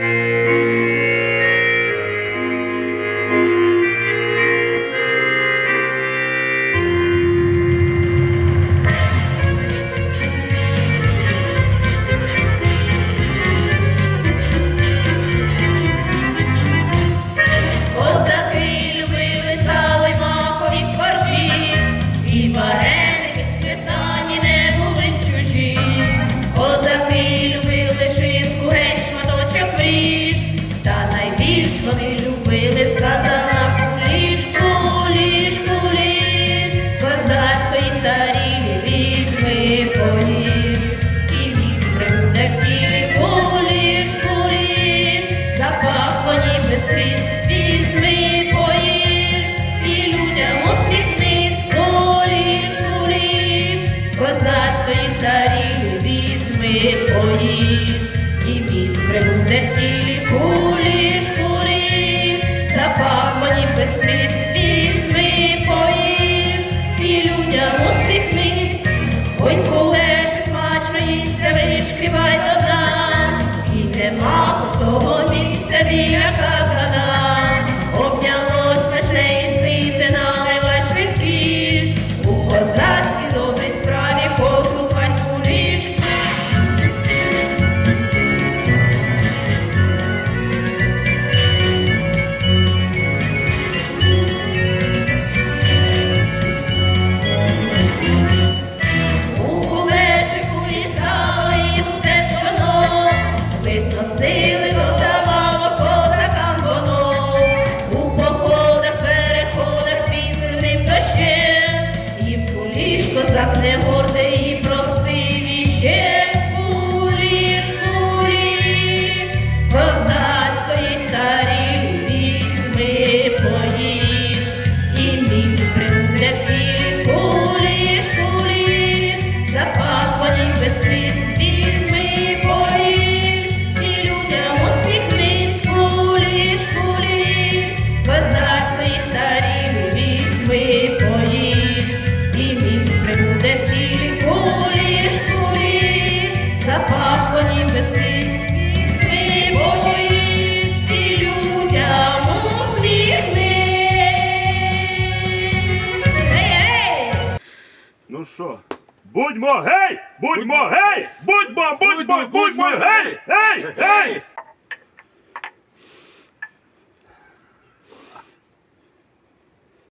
Música Тарі візьми поїзд. Закнемо що? Будьмо гей! Будьмо гей! Будьмо, будьмо, будьмо, гей! Гей! Гей!